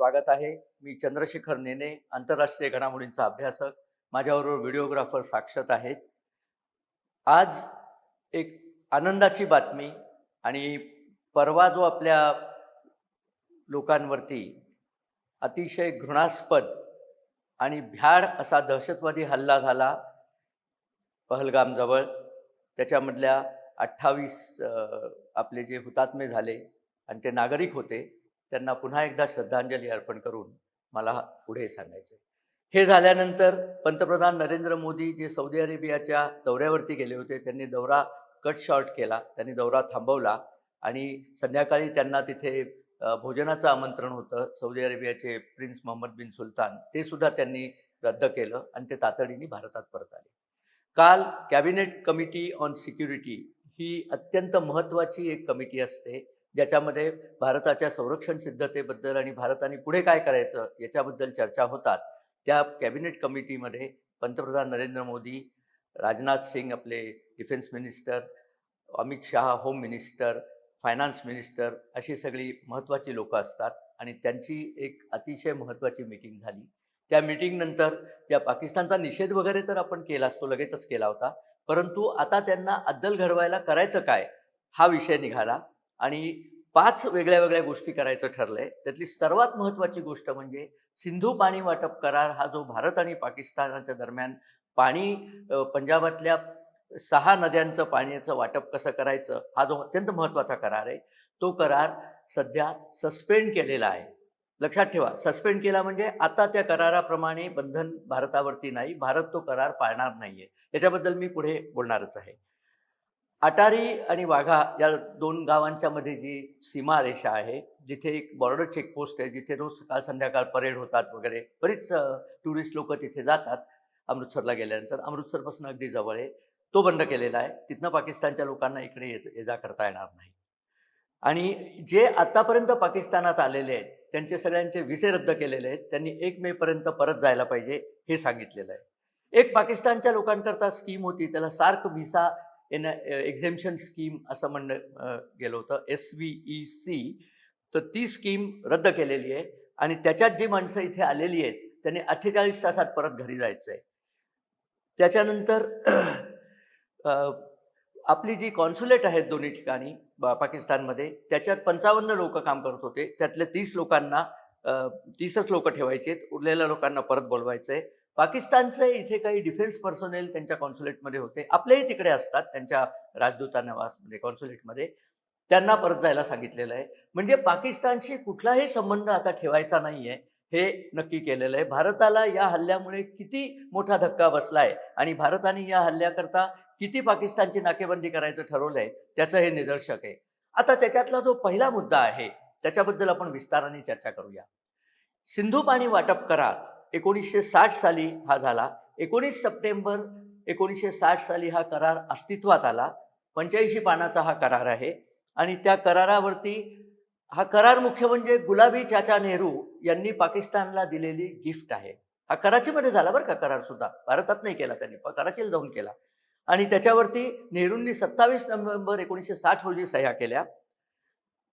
स्वागत आहे. मी चंद्रशेखर नेने आंतरराष्ट्रीय घडामोडींचा अभ्यासक. माझ्याबरोबर व्हिडिओग्राफर साक्षत आहेत. आज एक आनंदाची बातमी आणि परवा जो आपल्या लोकांवरती अतिशय घृणास्पद आणि भ्याड असा दहशतवादी हल्ला झाला पहलगामजवळ. त्याच्यामधल्या अठ्ठावीस आपले जे हुतात्मे झाले आणि ते नागरिक होते. त्यांना पुन्हा एकदा श्रद्धांजली अर्पण करून मला पुढे सांगायचं हे झाल्यानंतर पंतप्रधान नरेंद्र मोदी जे सौदी अरेबियाच्या दौऱ्यावरती गेले होते त्यांनी दौरा कट शॉर्ट केला त्यांनी दौरा थांबवला आणि संध्याकाळी त्यांना तिथे भोजनाचं आमंत्रण होतं. सौदी अरेबियाचे प्रिन्स मोहम्मद बिन सुलतान ते सुद्धा त्यांनी रद्द केलं आणि ते तातडीने भारतात परत आले. काल कॅबिनेट कमिटी ऑन सिक्युरिटी ही अत्यंत महत्त्वाची एक कमिटी असते. ज्याच्यामध्ये भारताच्या संरक्षण सिद्धतेबद्दल आणि भारताने पुढे काय करायचं याच्याबद्दल चर्चा होतात. त्या कॅबिनेट कमिटीमध्ये पंतप्रधान नरेंद्र मोदी राजनाथ सिंग आपले defence minister Amit Shah home minister finance minister अशी सगळी महत्त्वाची लोकं असतात आणि त्यांची एक अतिशय महत्त्वाची मीटिंग झाली. त्या मीटिंगनंतर या पाकिस्तानचा निषेध वगैरे तर आपण केला असतो लगेचच केला होता. परंतु आता त्यांना अद्दल घडवायला करायचं काय हा विषय निघाला. आणि पाच वेगळ्या वेगळ्या गोष्टी करायचं ठरलंय. त्यातली सर्वात महत्त्वाची गोष्ट म्हणजे सिंधू पाणी वाटप करार हा जो भारत आणि पाकिस्तानाच्या दरम्यान पाणी पंजाबातल्या सहा नद्यांचं पाण्याचं वाटप कसं करायचं हा जो अत्यंत महत्त्वाचा करार आहे तो करार सध्या सस्पेंड केलेला आहे. लक्षात ठेवा सस्पेंड केला म्हणजे आता त्या कराराप्रमाणे बंधन भारतावरती नाही भारत तो करार पाळणार नाहीये. याच्याबद्दल मी पुढे बोलणारच आहे. अटारी आणि वाघा या दोन गावांच्या मध्ये जी सीमारेषा आहे जिथे एक बॉर्डर चेकपोस्ट आहे जिथे रोज सकाळ संध्याकाळ परेड होतात वगैरे बरीच टुरिस्ट लोक तिथे जातात अमृतसरला गेल्यानंतर. अमृतसरपासून अगदी जवळ आहे. तो बंद केलेला आहे. तिथनं पाकिस्तानच्या लोकांना इकडे ये ये जा करता येणार नाही. आणि जे आतापर्यंत पाकिस्तानात आलेले आहेत त्यांचे सगळ्यांचे विसे रद्द केलेले आहेत. त्यांनी एक मे पर्यंत परत जायला पाहिजे हे सांगितलेलं आहे. एक पाकिस्तानच्या लोकांकरता स्कीम होती. त्याला सार्क व्हिसा एन एक्झेम्शन स्कीम असं म्हणणं गेलं होतं एस व्ही ई सी तर ती स्कीम रद्द केलेली आहे आणि त्याच्यात जी माणसं इथे आलेली आहेत त्यांनी अठ्ठेचाळीस तासात परत घरी जायचं आहे त्याच्यानंतर आपली जी कॉन्सुलेट आहेत दोन्ही ठिकाणी बा- पाकिस्तानमध्ये त्याच्यात पंचावन्न लोक काम करत होते. त्यातले तीस लोकांना तीसच लोक ठेवायचे उरलेल्या लोकांना परत बोलवायचं आहे पाकिस्तानचे इथे काही डिफेन्स पर्सनेल त्यांच्या कॉन्सुलेटमध्ये होते. आपलेही तिकडे असतात त्यांच्या राजदूतानिवासमध्ये कॉन्सुलेटमध्ये. त्यांना परत जायला सांगितलेलं आहे. म्हणजे पाकिस्तानशी कुठलाही संबंध आता ठेवायचा नाही आहे हे नक्की केलेलं आहे. भारताला या हल्ल्यामुळे किती मोठा धक्का बसला आहे आणि भारताने या हल्ल्याकरता किती पाकिस्तानची नाकेबंदी करायचं ठरवलं आहे त्याचं हे निदर्शक आहे. आता त्याच्यातला जो पहिला मुद्दा आहे त्याच्याबद्दल आपण विस्ताराने चर्चा करूया. सिंधू पाणी वाटप करार एकोणीसशे साठ साली हा झाला. एकोणीस सप्टेंबर एकोणीसशे साठ साली हा करार अस्तित्वात आला. पंच्याऐंशी पानाचा हा करार आहे. आणि त्या करारावरती हा करार मुख्य म्हणजे गुलाबी चाचा नेहरू यांनी पाकिस्तानला दिलेली गिफ्ट आहे. हा कराचीमध्ये झाला बरं का करार सुद्धा. भारतात नाही केला त्यांनी कराचीला जाऊन केला. आणि त्याच्यावरती नेहरूंनी सत्तावीस नोव्हेंबर एकोणीसशे साठ रोजी सह्या केल्या.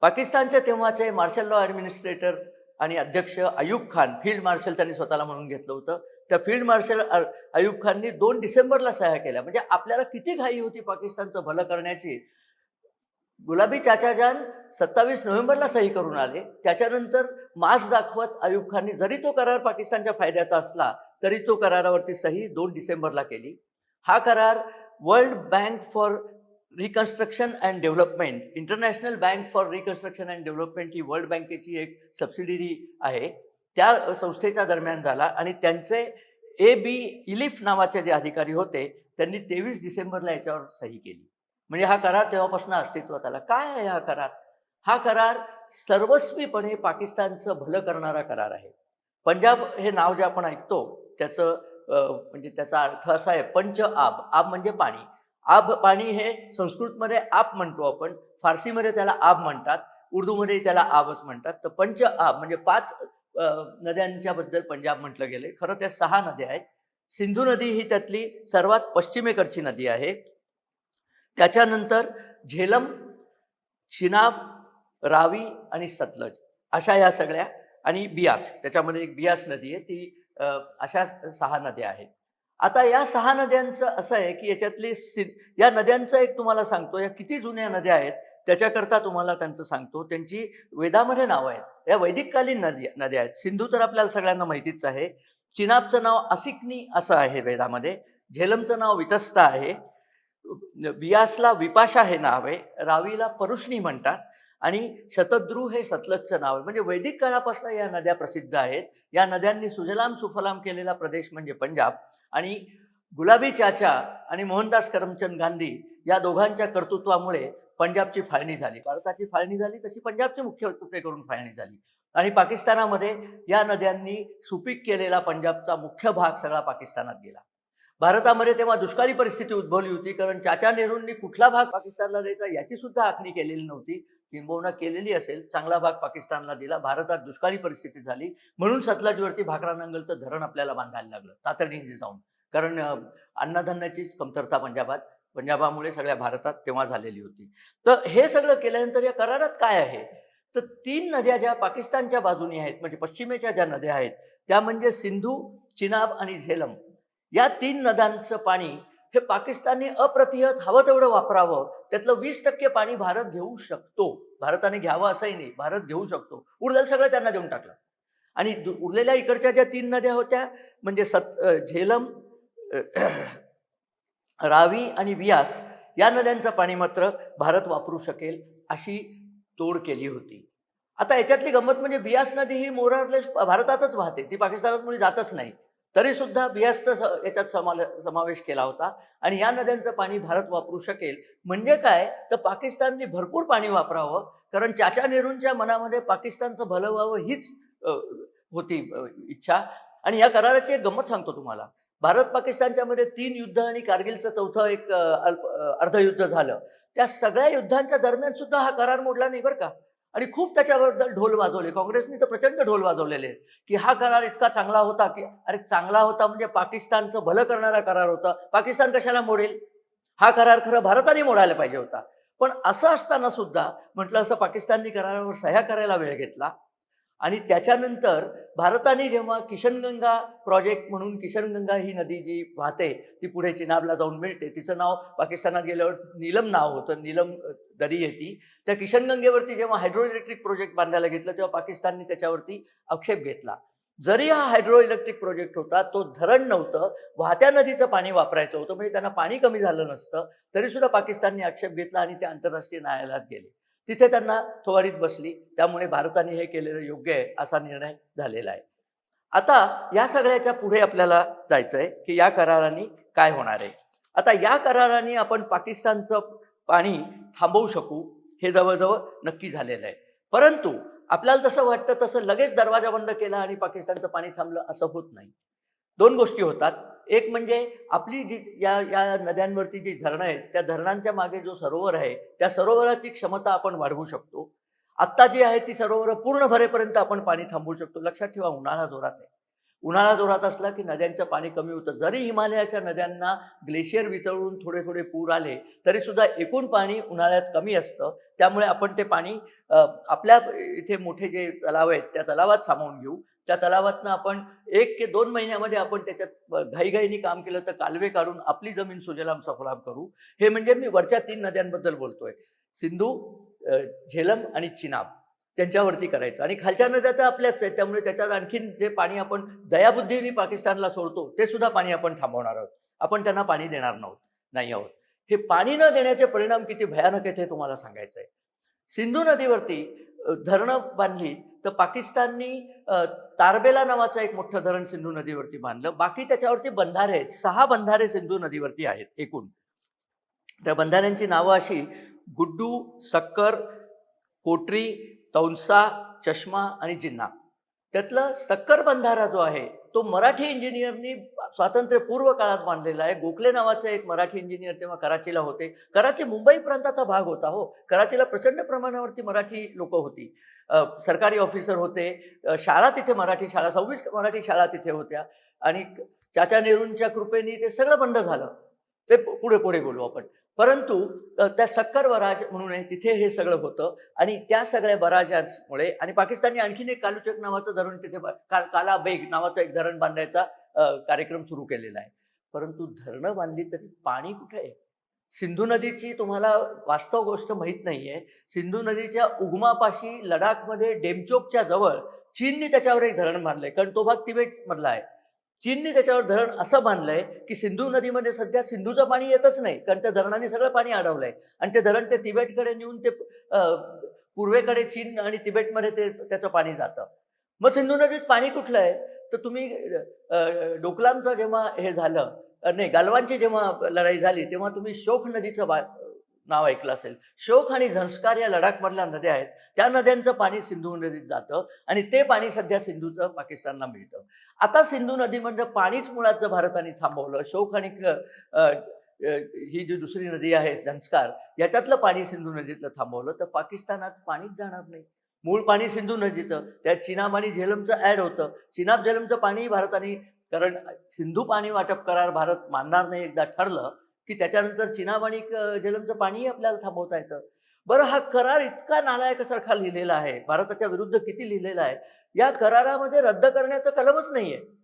पाकिस्तानच्या तेव्हाचे मार्शल लॉ ॲडमिनिस्ट्रेटर आणि अध्यक्ष अयूब खान फील्ड मार्शल त्यांनी स्वतःला म्हणून घेतलं होतं. त्या फील्ड मार्शल अ- अयूब खाननी दोन डिसेंबरला सह्या केल्या. म्हणजे आपल्याला किती घाई होती पाकिस्तानचं भलं करण्याची. गुलाबी चाचाजान सत्तावीस नोव्हेंबरला सही करून आले. त्याच्यानंतर मास दाखवत अयूब खाननी जरी तो करार पाकिस्तानच्या फायद्याचा असला तरी तो करारावरती सही दोन डिसेंबरला केली. हा करार world bank for reconstruction and development international bank for reconstruction and development he world बँकेची एक सबसिडिरी आहे. त्या संस्थेच्या दरम्यान झाला आणि त्यांचे ए बी इलिफ नावाचे जे अधिकारी होते त्यांनी तेवीस डिसेंबरला याच्यावर सही केली. म्हणजे हा करार तेव्हापासून अस्तित्वात आला. काय आहे हा करार? हा करार सर्वस्वीपणे पाकिस्तानचं भलं करणारा करार आहे. पंजाब हे नाव जे आपण ऐकतो त्याचं म्हणजे त्याचा अर्थ असा आहे पंच आब. आब म्हणजे पाणी. आभ पाणी हे संस्कृतमध्ये आप म्हणतो आपण फारसीमध्ये त्याला आभ म्हणतात उर्दूमध्ये त्याला आबच म्हणतात तर पंच आब म्हणजे पाच नद्यांच्या बद्दल पंजाब म्हटलं गेले खरं त्या सहा नद्या आहेत. सिंधू नदी ही त्यातली सर्वात पश्चिमेकडची नदी आहे. त्याच्यानंतर झेलम चिनाब रावी आणि सतलज अशा या सगळ्या आणि बियास. त्याच्यामध्ये एक बियास नदी आहे. ती अशा सहा नद्या आहेत. आता या सहा नद्यांचं असं आहे की याच्यातली सि या नद्यांचं एक तुम्हाला सांगतो या किती जुन्या नद्या आहेत त्याच्याकरता तुम्हाला त्यांचं सांगतो. त्यांची वेदामध्ये नावं आहेत. या वैदिककालीन नद्या नद्या आहेत. सिंधू तर आपल्याला सगळ्यांना माहितीच आहे. चिनाबचं नाव असिकनी असं आहे वेदामध्ये. झेलमचं नाव वितस्ता आहे. बियासला विपाशा हे नाव आहे. रावीला परुष्णी म्हणतात. आणि शतद्रू हे सतलजचं नाव आहे. म्हणजे वैदिक काळापासून या नद्या प्रसिद्ध आहेत. या नद्यांनी सुजलाम सुफलाम केलेला प्रदेश म्हणजे पंजाब. आणि गुलाबी चाचा आणि मोहनदास करमचंद गांधी या दोघांच्या कर्तृत्वामुळे पंजाबची फाळणी झाली. भारताची फाळणी झाली तशी पंजाबची मुख्य करून फाळणी झाली. आणि पाकिस्तानामध्ये या नद्यांनी सुपीक केलेला पंजाबचा मुख्य भाग सगळा पाकिस्तानात गेला. भारतामध्ये तेव्हा दुष्काळी परिस्थिती उद्भवली होती कारण चाचा नेहरूंनी कुठला भाग पाकिस्तानला द्यायचा याची सुद्धा आखणी केलेली नव्हती. किंबहुना केलेली असेल चांगला भाग पाकिस्तानला दिला भारतात दुष्काळी परिस्थिती झाली म्हणून सतलजवरती भाकरा नंगलचं धरण आपल्याला बांधायला लागलं तातडीने जाऊन. कारण अन्नधान्याचीच कमतरता पंजाबात पंजाबामुळे सगळ्या भारतात तेव्हा झालेली होती. तर हे सगळं केल्यानंतर या करारात काय आहे? तर तीन नद्या ज्या पाकिस्तानच्या बाजूने आहेत म्हणजे पश्चिमेच्या ज्या नद्या आहेत त्या म्हणजे सिंधू चिनाब आणि झेलम. या तीन नद्यांचं पाणी हे पाकिस्तानने अप्रतिहत हवं तेवढं वापरावं. त्यातलं वीस टक्के पाणी भारत घेऊ शकतो. भारताने घ्यावं असंही नाही. भारत घेऊ शकतो. उरलेलं सगळं त्यांना देऊन टाकलं. आणि उरलेल्या इकडच्या ज्या तीन नद्या होत्या म्हणजे सत झेलम रावी आणि बियास या नद्यांचं पाणी मात्र भारत वापरू शकेल अशी तोड केली होती. आता याच्यातली गंमत म्हणजे बियास नदी ही मोरारलेस भारतातच वाहते. ती पाकिस्तानात मुळे जातच नाही. तरी सुद्धा स- याच्यात समाल समावेश केला होता. आणि या नद्यांचं पाणी भारत वापरू शकेल. म्हणजे काय? तर पाकिस्तानने भरपूर पाणी वापरावं. कारण चाचा नेहरूंच्या मनामध्ये पाकिस्तानचं भलं व्हावं हीच होती इच्छा. आणि या कराराची एक गंमत सांगतो तुम्हाला. भारत पाकिस्तानच्या मध्ये तीन युद्ध आणि कारगिलचं चौथं एक अल्प अर्धयुद्ध झालं. त्या सगळ्या युद्धांच्या दरम्यान सुद्धा हा करार मोडला नाही बरं का? आणि खूप त्याच्याबद्दल ढोल वाजवले. काँग्रेसने तर प्रचंड ढोल वाजवलेले. की हा करार इतका चांगला होता की अरे चांगला होता म्हणजे पाकिस्तानचं भलं करणारा करार होता. पाकिस्तान कशाला मोडेल? हा करार खरं भारताने मोडायला पाहिजे होता. पण असं असताना सुद्धा म्हटलं असं पाकिस्ताननी करारावर सह्या करायला वेळ घेतला. आणि त्याच्यानंतर भारताने जेव्हा किशनगंगा प्रोजेक्ट म्हणून किशनगंगा ही नदी जी वाहते ती पुढे चिनाबला जाऊन मिळते तिचं नाव पाकिस्तानात गेल्यावर नीलम नाव होतं नीलम दरी येते त्या किशनगंगेवरती जेव्हा हायड्रो इलेक्ट्रिक प्रोजेक्ट बांधायला घेतलं तेव्हा पाकिस्तानने त्याच्यावरती आक्षेप घेतला. जरी हा हायड्रो इलेक्ट्रिक प्रोजेक्ट होता तो धरण नव्हतं वाहत्या नदीचं पाणी वापरायचं होतं म्हणजे त्यांना पाणी कमी झालं नसतं तरी सुद्धा पाकिस्तानने आक्षेप घेतला आणि ते आंतरराष्ट्रीय न्यायालयात गेले. तिथे त्यांना थोवाडीत बसली. त्यामुळे भारताने हे केलेलं योग्य आहे असा निर्णय झालेला आहे. आता या सगळ्याच्या पुढे आपल्याला जायचं आहे की या कराराने काय होणार आहे. आता या कराराने आपण पाकिस्तानचं पाणी थांबवू शकू हे जवळजवळ नक्की झालेलं आहे. परंतु आपल्याला जसं वाटतं तसं लगेच दरवाजा बंद केला आणि पाकिस्तानचं पाणी थांबलं असं होत नाही. दोन गोष्टी होतात. एक म्हणजे आपली जी या या नद्यांवरती जी धरणं आहेत त्या धरणांच्या मागे जो सरोवर आहे त्या सरोवराची क्षमता आपण वाढवू शकतो. आत्ता जी आहे ती सरोवर पूर्ण भरेपर्यंत आपण पाणी थांबवू शकतो. लक्षात ठेवा उन्हाळा जोरात आहे. उन्हाळा जोरात असला की नद्यांचं पाणी कमी होतं. जरी हिमालयाच्या नद्यांना ग्लेशियर वितळून थोडे थोडे पूर आले तरी सुद्धा एकूण पाणी उन्हाळ्यात कमी असतं. त्यामुळे आपण ते पाणी आपल्या इथे मोठे जे तलाव आहेत त्या तलावात सामावून घेऊ. त्या तलावातनं आपण एक ते दोन महिन्यामध्ये आपण त्याच्यात घाईघाईने काम केलं तर कालवे काढून आपली जमीन सुजलाम सफलाम करू. हे म्हणजे मी वरच्या तीन नद्यांबद्दल बोलतोय. सिंधू झेलम आणि चिनाब त्यांच्यावरती करायचं. आणि खालच्या नद्या तर आपल्याच आहेत. त्यामुळे त्याच्यात आणखीन जे पाणी आपण दयाबुद्धीने पाकिस्तानला सोडतो ते सुद्धा पाणी आपण थांबवणार आहोत. आपण त्यांना पाणी देणार नव्हत नाही आहोत. हे पाणी न देण्याचे परिणाम किती भयानक आहेत हे तुम्हाला सांगायचं आहे सिंधू नदीवरती धरणं बांधली तर पाकिस्ताननी तारबेला नावाचं एक मोठं धरण सिंधू नदीवरती बांधलं. बाकी त्याच्यावरती बंधारे आहेत. सहा बंधारे सिंधू नदीवरती आहेत एकूण. त्या बंधाऱ्यांची नावं अशी गुड्डू सक्कर कोटरी तौंसा चष्मा आणि जिन्ना. त्यातलं सक्कर बंधारा जो आहे तो मराठी इंजिनियरनी स्वातंत्र्यपूर्व काळात बांधलेला आहे. गोखले नावाचा एक मराठी इंजिनियर तेव्हा कराचीला होते. कराची मुंबई प्रांताचा भाग होता हो. कराचीला प्रचंड प्रमाणावरती मराठी लोक होती. सरकारी ऑफिसर होते. शाळा तिथे मराठी शाळा सव्वीस मराठी शाळा तिथे होत्या. आणि चाचा नेहरूंच्या कृपेने ते सगळं बंद झालं. ते पु- पुढे पुढे बोलू आपण. परंतु त्या सक्कर बराज म्हणून आहे तिथे हे सगळं होतं. आणि त्या सगळ्या बराजांमुळे आणि पाकिस्तानने आणखीन एक कालुचक नावाचं धरण तिथे का काला बेग नावाचं एक धरण बांधायचा कार्यक्रम सुरू केलेला आहे. परंतु धरणं बांधली तरी पाणी कुठे आहे? सिंधू नदीची तुम्हाला वास्तव गोष्ट माहीत नाहीये. सिंधू नदीच्या उगमापाशी लडाखमध्ये डेमचोकच्या जवळ चीनने त्याच्यावर एक धरण बांधलंय. कारण तो भाग तिबेटमधला आहे. चीनने त्याच्यावर धरण असं बांधलंय की सिंधू नदीमध्ये सध्या सिंधूचं पाणी येतच नाही कारण त्या धरणाने सगळं पाणी अडवलंय. आणि ते धरण ते तिबेटकडे नेऊन ते पूर्वेकडे चीन आणि तिबेटमध्ये ते त्याचं पाणी जातं. मग सिंधू नदीत पाणी कुठलं आहे तर तुम्ही डोकलामचं जेव्हा हे झालं नाही गालवांची जेव्हा लढाई झाली तेव्हा तुम्ही शोक नदीचं बा नाव ऐकलं असेल. शोक आणि झंस्कार या लडाखमधल्या नद्या आहेत. त्या नद्यांचं पाणी सिंधू नदीत जातं आणि ते पाणी सध्या सिंधूचं पाकिस्तानला मिळतं. आता सिंधू नदीमधलं म्हणजे पाणीच मुळात जर भारताने थांबवलं शोक आणि ही जी दुसरी नदी आहे झंस्कार याच्यातलं पाणी सिंधू नदीतलं थांबवलं तर पाकिस्तानात पाणीच जाणार नाही. मूळ पाणी सिंधू नदीचं त्यात चिनाब आणि झेलमचं ॲड होतं. चिनाब झेलमचं पाणी भारताने कारण सिंधू पाणी वाटप करार भारत मानणार नाही एकदा ठरलं की त्याच्यानंतर चिनाबाणी जलमचं पाणीही आपल्याला थांबवता येतं. बरं हा करार इतका नालायकासारखा लिहिलेला आहे. भारताच्या विरुद्ध किती लिहिलेला आहे? या करारामध्ये रद्द करण्याचं कलमच नाही आहे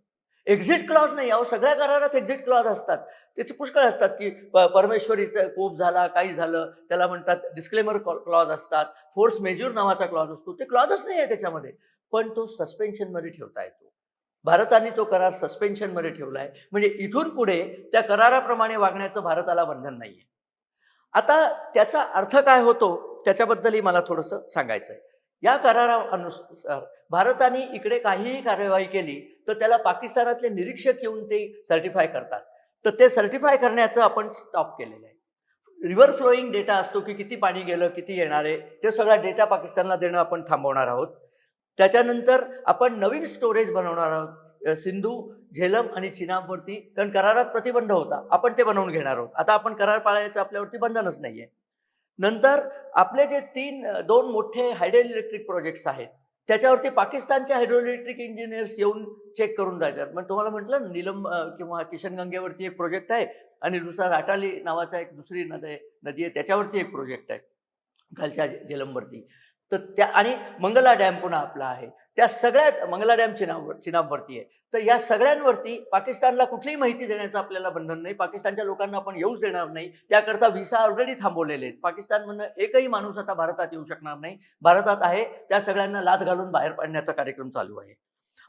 एक्झिट क्लॉज नाही. अहो सगळ्या करारात एक्झिट क्लॉज असतात. त्याचे पुष्कळ असतात की परमेश्वरीचा कोप झाला काही झालं त्याला म्हणतात डिस्क्लेमर क्लॉज असतात. फोर्स मेजूर नावाचा क्लॉज असतो. ते क्लॉजच नाही आहे त्याच्यामध्ये. पण तो सस्पेन्शनमध्ये ठेवता येतो. भारताने तो करार सस्पेन्शनमध्ये ठेवला आहे म्हणजे इथून पुढे त्या कराराप्रमाणे वागण्याचं भारताला बंधन नाही आहे आता त्याचा अर्थ काय होतो? त्याच्याबद्दलही मला थोडंसं सांगायचं आहे या करारानुसार भारताने इकडे काहीही कार्यवाही केली तर त्याला पाकिस्तानातले निरीक्षक येऊन ते सर्टिफाय करतात. तर ते सर्टिफाय करण्याचं आपण स्टॉप केलेलं आहे. रिव्हर फ्लोईंग डेटा असतो की किती पाणी गेलं किती येणार आहे ते सगळा डेटा पाकिस्तानला देणं आपण थांबवणार आहोत. त्याच्यानंतर आपण नवीन स्टोरेज बनवणार आहोत. सिंधू झेलम आणि चिनाबवरती. कारण करारात प्रतिबंध होता. आपण ते बनवून घेणार आहोत. आता आपण करार पाळायचं आपल्यावरती बंधनच नाही आहे नंतर आपले जे तीन दोन मोठे हायड्रो इलेक्ट्रिक प्रोजेक्ट्स आहेत त्याच्यावरती पाकिस्तानच्या हायड्रो इलेक्ट्रिक इंजिनियर्स येऊन चेक करून जायचं. मग तुम्हाला म्हटलं नीलम किंवा किशनगंगेवरती एक प्रोजेक्ट आहे आणि दुसरा राटाली नावाचा एक दुसरी नदी नदी आहे त्याच्यावरती एक प्रोजेक्ट आहे. खालच्या जे- तर त्या आणि मंगला डॅम पुन्हा आपला आहे. त्या सगळ्यात मंगला डॅम चिनावर चिनाबवरती आहे. तर या सगळ्यांवरती पाकिस्तानला कुठलीही माहिती देण्याचं आपल्याला बंधन नाही. पाकिस्तानच्या लोकांना आपण येऊच देणार नाही. त्याकरता व्हिसा ऑलरेडी थांबवलेले आहेत. पाकिस्तानमधनं एकही माणूस आता भारतात येऊ शकणार नाही. भारतात आहे. त्या सगळ्यांना लाद घालून बाहेर पाडण्याचा कार्यक्रम चालू आहे.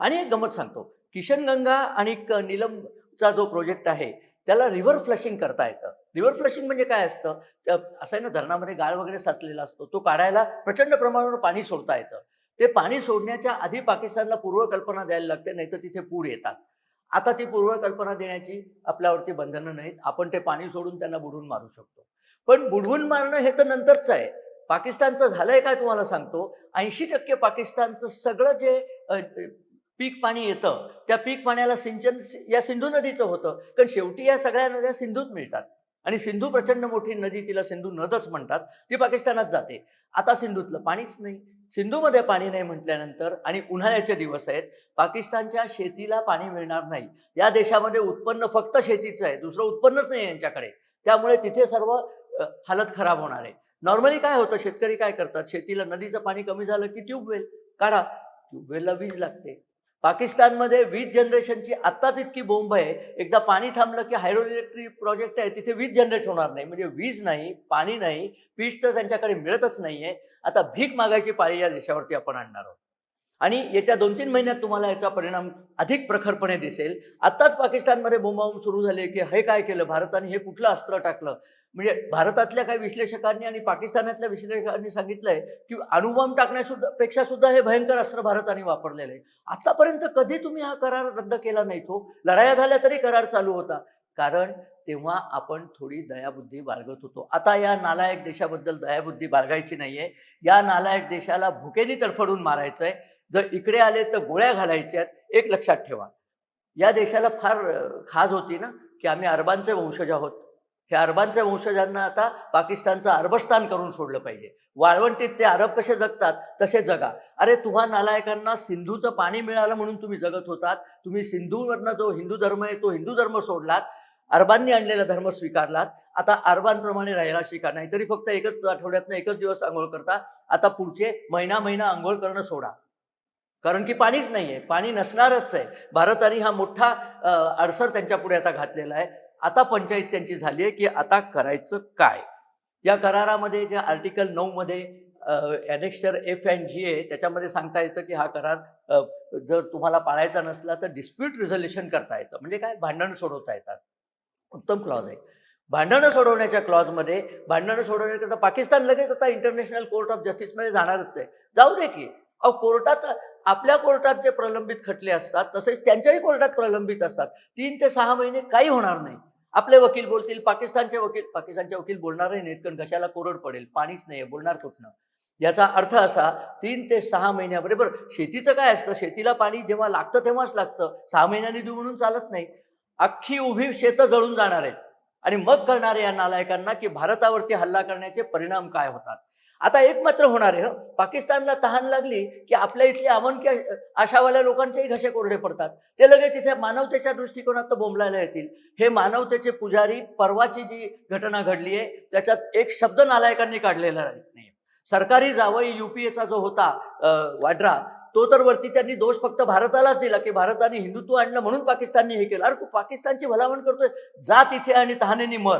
आणि एक गमत सांगतो. किशनगंगा आणि नीलमचा जो प्रोजेक्ट आहे त्याला रिव्हर फ्लशिंग करता येतं. रिव्हर फ्लशिंग म्हणजे काय असतं? असं आहे ना धरणामध्ये गाळ वगैरे साचलेला असतो. तो काढायला प्रचंड प्रमाणावर पाणी सोडता येतं. ते पाणी सोडण्याच्या आधी पाकिस्तानला पूर्वकल्पना द्यायला लागते नाही तर तिथे पूर येतात. आता ती पूर्वकल्पना देण्याची आपल्यावरती बंधनं नाहीत. आपण ते पाणी सोडून त्यांना बुडवून मारू शकतो. पण बुडवून मारणं हे तर नंतरच आहे. पाकिस्तानचं झालंय काय तुम्हाला सांगतो? ऐंशी टक्के पाकिस्तानचं सगळं जे पीक पाणी येतं. त्या पीक पाण्याला सिंचन या सिंधू नदीचं होतं. कारण शेवटी या सगळ्या नद्या सिंधूत मिळतात. आणि सिंधू प्रचंड मोठी नदी तिला सिंधू नदच म्हणतात. ती पाकिस्तानात जाते. आता सिंधूतलं पाणीच नाही. सिंधूमध्ये पाणी नाही म्हटल्यानंतर आणि उन्हाळ्याचे दिवस आहेत पाकिस्तानच्या शेतीला पाणी मिळणार नाही. या देशामध्ये उत्पन्न फक्त शेतीचं आहे. दुसरं उत्पन्नच नाही यांच्याकडे. त्यामुळे तिथे सर्व हालत खराब होणार आहे. नॉर्मली काय होतं? शेतकरी काय करतात? शेतीला नदीचं पाणी कमी झालं की ट्यूबवेल? काढा. ट्यूबवेलला वीज लागते. पाकिस्तानमध्ये वीज जनरेशनची आत्ताच इतकी बोंब आहे. एकदा पाणी थांबलं की हायड्रो इलेक्ट्रिक प्रोजेक्ट आहे तिथे वीज जनरेट होणार नाही. म्हणजे वीज नाही पाणी नाही पीठ तर त्यांच्याकडे मिळतच नाही आहे आता भीक मागायची पाळी या देशावरती आपण आणणार आहोत. आणि येत्या दोन तीन महिन्यात तुम्हाला याचा परिणाम अधिक प्रखरपणे दिसेल. आत्ताच पाकिस्तानमध्ये बोंबाबोंब सुरू झाले की हे काय केलं? भारताने हे कुठलं अस्त्र टाकलं? म्हणजे भारतातल्या काही विश्लेषकांनी आणि पाकिस्तानातल्या विश्लेषकांनी सांगितलंय की अणुबॉम्ब टाकण्यासुद्धा पेक्षा सुद्धा हे भयंकर अस्त्र भारताने वापरलेलं आहे. आतापर्यंत कधी तुम्ही हा करार रद्द केला नाही तो? लढाया झाल्या तरी करार चालू होता. कारण तेव्हा आपण थोडी दयाबुद्धी बाळगत होतो. आता या नालायक देशाबद्दल दयाबुद्धी बाळगायची नाहीये. या नालायक देशाला भुकेनी तडफडून मारायचंय. जर इकडे आले तर गोळ्या घालायच्यात एक लक्षात ठेवा. या देशाला फार खाज होती ना की आम्ही अरबांचे वंशज आहोत. हे अरबांच्या वंशजांना आता पाकिस्तानचं अरबस्थान करून सोडलं पाहिजे. वाळवंटीत ते अरब कसे जगतात तसे जगा. अरे तुम्हा नालायकांना सिंधूचं पाणी मिळालं म्हणून तुम्ही जगत होतात. तुम्ही सिंधूवरनं जो हिंदू धर्म आहे तो हिंदू धर्म सोडलात. अरबांनी आणलेला धर्म स्वीकारलात. आता अरबांप्रमाणे राहायला शिका. नाही तरी फक्त एकच आठवड्यातनं एकच दिवस आंघोळ करता. आता पुढचे महिना महिना आंघोळ करणं सोडा. कारण की पाणीच नाही आहे पाणी नसणारच आहे. भारताने हा मोठा अडसर त्यांच्या पुढे आता घातलेला आहे. आता पंचायत त्यांची झाली आहे की आता करायचं काय? या करारामध्ये ज्या आर्टिकल नऊमध्ये ॲनेक्स्चर एफ अँड जी आहे त्याच्यामध्ये सांगता येतं की हा करार जर तुम्हाला पाळायचा नसला तर डिस्प्यूट रिझोल्युशन करता येतं. म्हणजे काय? भांडणं सोडवता येतात. उत्तम क्लॉज आहे. भांडणं सोडवण्याच्या क्लॉजमध्ये भांडणं सोडवण्याकरता पाकिस्तान लगेच आता इंटरनॅशनल कोर्ट ऑफ जस्टिसमध्ये जाणारच आहे. जाऊ दे की. अहो कोर्टात आपल्या कोर्टात जे प्रलंबित खटले असतात तसेच त्यांच्याही कोर्टात प्रलंबित असतात. तीन ते सहा महिने काही होणार नाही. आपले वकील बोलतील पाकिस्तानचे वकील पाकिस्तानचे वकील बोलणारही नाहीत कारण कशाला कोरड पडेल पाणीच नाही बोलणार कुठनं? याचा अर्थ असा तीन ते सहा महिन्यामध्ये बरं शेतीचं काय असतं? शेतीला पाणी जेव्हा लागतं तेव्हाच लागतं. सहा महिन्यांनी देऊ म्हणून चालत नाही. अख्खी उभी शेतं जळून जाणार आहेत. आणि मग करणाऱ्या या नालायकांना की भारतावरती हल्ला करण्याचे परिणाम काय होतात. आता एक मात्र होणार आहे पाकिस्तानला तहान लागली की आपल्या इथले अमनकी आशावाल्या लोकांचेही घसे कोरडे पडतात. ते लगेच इथे मानवतेच्या दृष्टिकोनात बोंबलायला येतील. हे मानवतेचे पुजारी परवाची जी घटना घडली आहे त्याच्यात एक शब्द नालायकांनी काढलेला नाही. सरकारी जावई युपीएचा जो होता वाड्रा तो तर वरती त्यांनी दोष फक्त भारतालाच दिला की भारताने हिंदुत्व आणलं म्हणून पाकिस्तानने हे केलं. अरे तू पाकिस्तानची भलावण करतोय. जा तिथे आणि तहानेनी मर.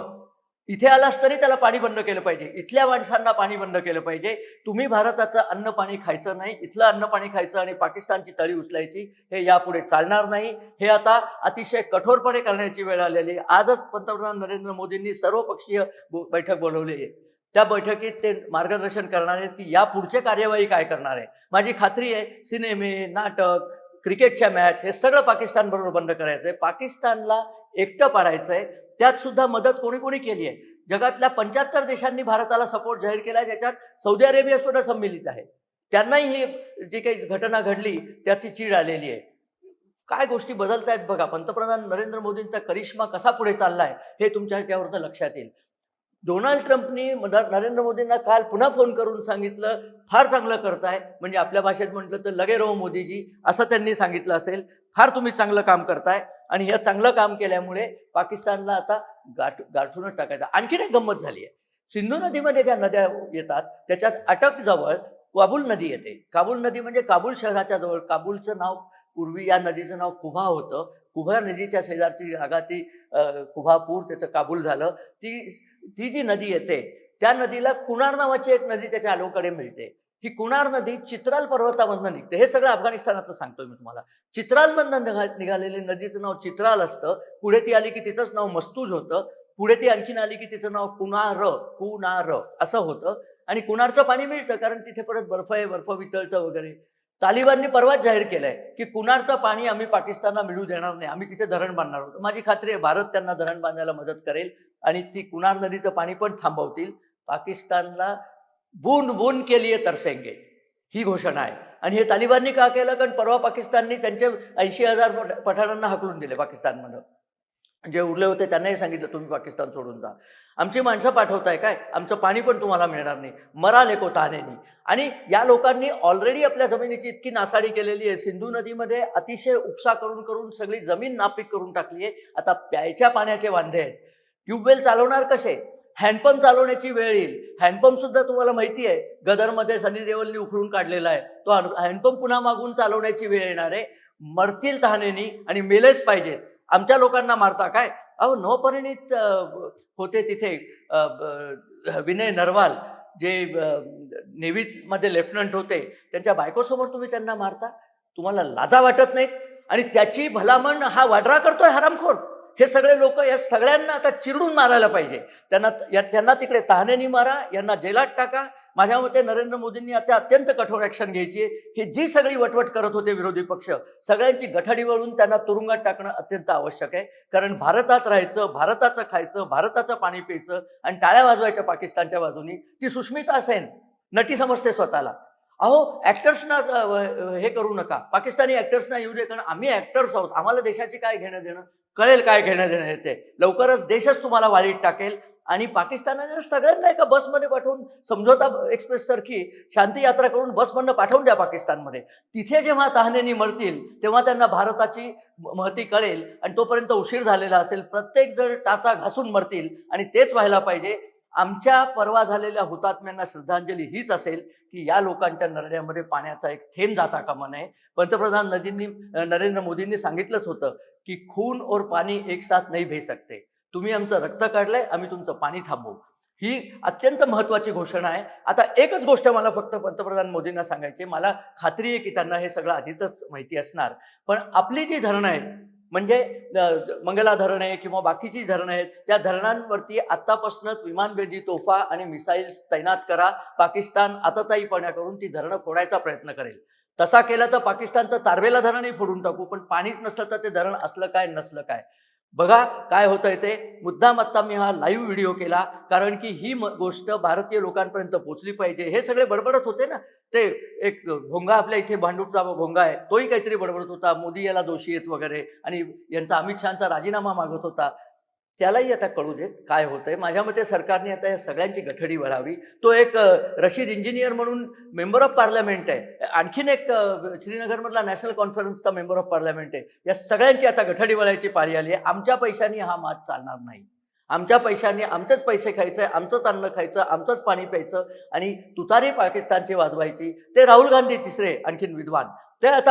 इथे आलास तरी त्याला पाणी बंद केलं पाहिजे. इथल्या माणसांना पाणी बंद केलं पाहिजे. तुम्ही भारताचं अन्न पाणी खायचं नाही इथलं अन्न पाणी खायचं आणि पाकिस्तानची तळी उचलायची हे यापुढे चालणार नाही. हे आता अतिशय कठोरपणे करण्याची वेळ आलेली आजच पंतप्रधान नरेंद्र मोदींनी सर्वपक्षीय बैठक बोलवली आहे. त्या बैठकीत ते मार्गदर्शन करणार आहेत की या पुढचे कार्यवाही काय करणार आहे. माझी खात्री आहे सिनेमे नाटक क्रिकेटच्या मॅच हे सगळं पाकिस्तानबरोबर बंद करायचं आहे. पाकिस्तानला एकटं पाडायचं आहे त्यात सुद्धा मदत कोणी कोणी केली आहे जगातल्या पंच्याहत्तर देशांनी भारताला सपोर्ट जाहीर केला आहे ज्याच्यात सौदी अरेबिया सुद्धा सम्मिलित आहे. त्यांनाही ही जी काही घटना घडली त्याची चीड आलेली आहे. काय गोष्टी बदलत आहेत बघा. पंतप्रधान नरेंद्र मोदींचा करिश्मा कसा पुढे चाललाय हे तुमच्या ह्याच्यावरनं लक्षात येईल. डोनाल्ड ट्रम्पनी नरेंद्र मोदींना काल पुन्हा फोन करून सांगितलं फार चांगलं करताय. म्हणजे आपल्या भाषेत म्हटलं तर लगे रहो मोदीजी असं त्यांनी सांगितलं असेल. फार तुम्ही चांगलं काम करताय. आणि हे चांगलं काम केल्यामुळे पाकिस्तानला आता गाठ गाठूनच टाकायचं. आणखीन एक गंमत झाली आहे. सिंधू नदीमध्ये ज्या नद्या येतात त्याच्यात अटक जवळ काबूल नदी येते. काबूल नदी म्हणजे काबूल शहराच्या जवळ. काबूलचं नाव पूर्वी या नदीचं नाव कुभा होतं. कुभा नदीच्या शेजारची जागा ती कुभापूर त्याचं काबूल झालं. ती ती जी नदी येते त्या नदीला कुणार नावाची एक नदी त्याच्या अलोकडे मिळते. ही कुणार नदी चित्राल पर्वतामधनं निघते. हे सगळं अफगाणिस्तानातलं सांगतोय मी तुम्हाला. चित्रालमधनं निघा निघालेली नदीचं नाव चित्राल असतं. पुढे ती आली की तिचंच नाव मस्तूज होतं. पुढे ती आणखीन आली की तिचं नाव कुणार कुणार असं होतं. आणि कुणारचं पाणी मिळतं कारण तिथे परत बर्फ आहे बर्फ वितळतं वगैरे. तालिबाननी परवाच जाहीर केलंय की कुणारचं पाणी आम्ही पाकिस्तानला मिळू देणार नाही. आम्ही तिथे धरण बांधणार होतो. माझी खात्री आहे भारत त्यांना धरण बांधायला मदत करेल आणि ती कुणार नदीचं पाणी पण थांबवतील. पाकिस्तानला बूंद बूंद के लिए तरसेंगे। ही घोषणा आहे आणि हे तालिबाननी का केलं? कारण परवा पाकिस्ताननी त्यांचे ऐंशी हजार पठाणांना हकलून दिले पाकिस्तानमधून. जे उरले होते त्यांनाही सांगितलं तुम्ही पाकिस्तान सोडून जा. आमची माणसं पाठवताय काय? आमचं पाणी पण तुम्हाला मिळणार नाही. मराल एको तानेनी आणि या लोकांनी ऑलरेडी आपल्या जमिनीची इतकी नासाडी केलेली आहे. सिंधू नदीमध्ये अतिशय उपसा करून करून सगळी जमीन नापीक करून टाकली आहे. आता प्यायच्या पाण्याचे वांधे आहेत. ट्यूबवेल चालवणार कसे? हँडपंप चालवण्याची वेळ येईल. हँडपंप सुद्धा तुम्हाला माहिती आहे गदरमध्ये सनी देवलनी उखडून काढलेला आहे. तो हँडपंप पुन्हा मागून चालवण्याची वेळ येणार आहे. मरतील तहानेनी आणि मेलेच पाहिजेत आमच्या लोकांना मारता काय? अहो नवपरिणित होते तिथे विनय नरवाल जे नेव्हीमध्ये लेफ्टनंट होते. त्यांच्या बायकोसमोर तुम्ही त्यांना मारता? तुम्हाला लाजा वाटत नाहीत? आणि त्याची भलामण हा वाडरा करतोय हरामखोर. हे सगळे लोक या सगळ्यांना आता चिरडून मारायला पाहिजे. त्यांना या त्यांना तिकडे तहानेनी मारा यांना जेलात टाका. माझ्या मते नरेंद्र मोदींनी आता अत्यंत कठोर ॲक्शन घ्यायची आहे. ही जी सगळी वटवट करत होते विरोधी पक्ष सगळ्यांची गठाडी वळून त्यांना तुरुंगात टाकणं अत्यंत आवश्यक आहे. कारण भारतात राहायचं भारताचं खायचं भारताचं पाणी प्यायचं आणि टाळ्या वाजवायच्या पाकिस्तानच्या बाजूनी ती सुष्मीचा असेन. नटी समजते स्वतःला. अहो ॲक्टर्सना हे करू नका. पाकिस्तानी ॲक्टर्सना येऊ दे कारण आम्ही ॲक्टर्स आहोत. आम्हाला देशाची काय घेणं देणं कळेल काय घेणं देणं येते लवकरच देशच तुम्हाला वाळीत टाकेल. आणि पाकिस्तानाने सगळ्यांना एका बसमध्ये पाठवून समझोता एक्सप्रेस सारखी शांती यात्रा करून बसमधनं पाठवून द्या पाकिस्तानमध्ये. तिथे जेव्हा तहानेनी मरतील तेव्हा त्यांना भारताची महती कळेल आणि तोपर्यंत उशीर झालेला असेल. प्रत्येक जण टाचा घासून मरतील आणि तेच व्हायला पाहिजे. आमच्या परवा झालेल्या हुतात्म्यांना श्रद्धांजली हीच असेल की या लोकांच्या नरड्यामध्ये पाण्याचा एक थेंब जाता कामा नये. पंतप्रधान नदींनी नरेंद्र मोदींनी सांगितलंच होतं की खून और पाणी एक साथ नाही भे सकते तुम्ही आमचं रक्त काढलंय आम्ही तुमचं पाणी थांबवू. ही अत्यंत महत्त्वाची घोषणा आहे. आता एकच गोष्ट मला फक्त पंतप्रधान मोदींना सांगायची मला खात्री आहे की त्यांना हे सगळं आधीच माहिती असणार. पण आपली जी धरणं आहेत म्हणजे मंगला धरण आहे किंवा बाकीची धरणं आहेत त्या धरणांवरती आत्तापासूनच विमानभेदी तोफा आणि मिसाईल्स तैनात करा. पाकिस्तान आतताईपणाकडून ती धरणं फोडायचा प्रयत्न करेल. तसा केला तर पाकिस्तान तर तारवेला धरणही फोडून टाकू पण पाणीच नसलं तर ते धरण असलं काय नसलं काय? बघा काय होतंय ते. मुद्दाम आत्ता मी हा लाईव्ह व्हिडिओ केला कारण की ही गोष्ट भारतीय लोकांपर्यंत पोहोचली पाहिजे. हे सगळे बडबडत होते ना. ते एक भोंगा आपल्या इथे भांडूपचा भोंगा आहे तोही काहीतरी बडबडत होता. मोदी याला दोषी आहेत वगैरे. आणि यांचा अमित शहाचा राजीनामा मागत होता. त्यालाही आता कळू देत काय होतंय. माझ्या मते सरकारने आता या सगळ्यांची गठडी वळावी तो एक रशीद इंजिनियर म्हणून मेंबर ऑफ पार्लमेंट आहे. आणखीन एक श्रीनगरमधला नॅशनल कॉन्फरन्सचा मेंबर ऑफ पार्लमेंट आहे. या सगळ्यांची आता गठडी वळायची पाळी आली आहे. आमच्या पैशांनी हा मात चालणार नाही. आमच्या पैशांनी आमचेच पैसे खायचं आमचंच अन्न खायचं आमचंच पाणी प्यायचं आणि तुतारी पाकिस्तानची वाजवायची. ते राहुल गांधी तिसरे आणखीन विद्वान. ते आता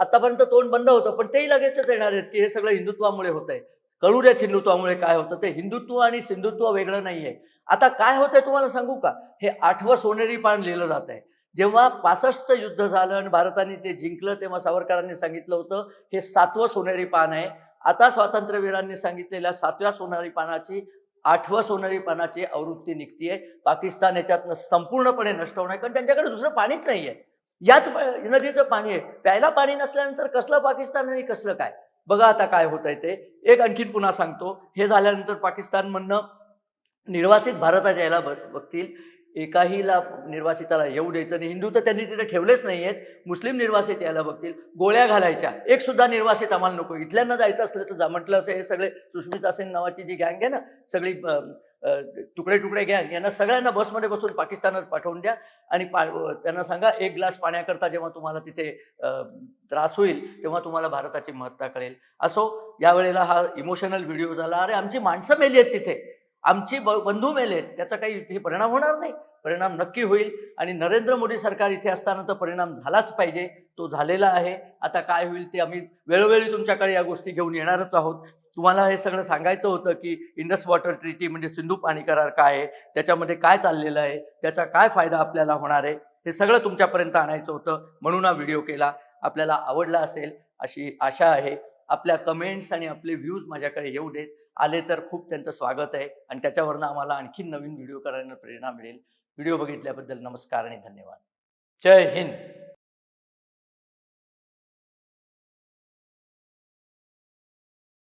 आतापर्यंत तोंड बंद होतं पण तेही लगेचच येणार आहेत की हे सगळं हिंदुत्वामुळे होत आहे कळू हिंदुत्वामुळे काय होतं? ते हिंदुत्व आणि सिंधुत्व वेगळं नाही आहे आता काय होतंय तुम्हाला सांगू का? हे आठवं सोनेरी पान लिहिलं जात आहे जेव्हा पासष्टचं युद्ध झालं आणि भारताने ते जिंकलं तेव्हा सावरकरांनी सांगितलं होतं हे सातवं सोनेरी पान आहे. आता स्वातंत्र्यवीरांनी सांगितलेल्या सातव्या सोनेरी पानाची आठवं सोनेरी पानाची आवृत्ती निघतीये. पाकिस्तान याच्यातनं संपूर्णपणे नष्ट होणार कारण त्यांच्याकडे दुसरं पाणीच नाही आहे याच नदीचं पाणी आहे. प्यायला पाणी नसल्यानंतर कसलं पाकिस्तान आणि कसलं काय? बघा आता काय होत आहे ते. एक आणखीन पुन्हा सांगतो. हे झाल्यानंतर पाकिस्तान म्हणणं निर्वासित भारतात यायला बघतील. एकाहीला निर्वासिताला येऊ द्यायचं नाही. हिंदू तर त्यांनी तिथे ठेवलेच नाही आहेत मुस्लिम निर्वासित यायला बघतील. गोळ्या घालायच्या. एक सुद्धा निर्वासित आम्हाला नको. इथल्यांना जायचं असलं तर जा. म्हटलं असं हे सगळे सुष्मिता सेन नावाची जी गँग आहे ना सगळी तुकडे तुकडे घ्या. यांना सगळ्यांना बसमध्ये बसून पाकिस्तानात पाठवून द्या आणि पा त्यांना सांगा एक ग्लास पाण्याकरता जेव्हा तुम्हाला तिथे त्रास होईल तेव्हा तुम्हाला भारताची महत्ता कळेल. असो यावेळेला हा इमोशनल व्हिडिओ झाला. अरे आमची माणसं मेली आहेत तिथे. आमची ब बंधू मेलेत त्याचा काही हे परिणाम होणार नाही. परिणाम नक्की होईल. आणि नरेंद्र मोदी सरकार इथे असताना तर परिणाम झालाच पाहिजे. तो झालेला आहे. आता काय होईल ते आम्ही वेळोवेळी तुमच्याकडे या गोष्टी घेऊन येणारच आहोत. तुम्हाला हे सगळं सांगायचं होतं की इंडस वॉटर ट्रीटी म्हणजे सिंधू पाणी करार काय आहे? त्याच्यामध्ये काय चाललेलं आहे? त्याचा काय फायदा आपल्याला होणार आहे? हे सगळं तुमच्यापर्यंत आणायचं होतं. म्हणून हा व्हिडिओ केला. आपल्याला आवडला असेल अशी आशा आहे. आपल्या कमेंट्स आणि आपले व्ह्यूज माझ्याकडे येऊ देत. आले तर खूप त्यांचं स्वागत आहे आणि त्याच्यावरनं आम्हाला आणखीन नवीन व्हिडिओ करायला प्रेरणा मिळेल. व्हिडिओ बघितल्याबद्दल नमस्कार आणि धन्यवाद. जय हिंद.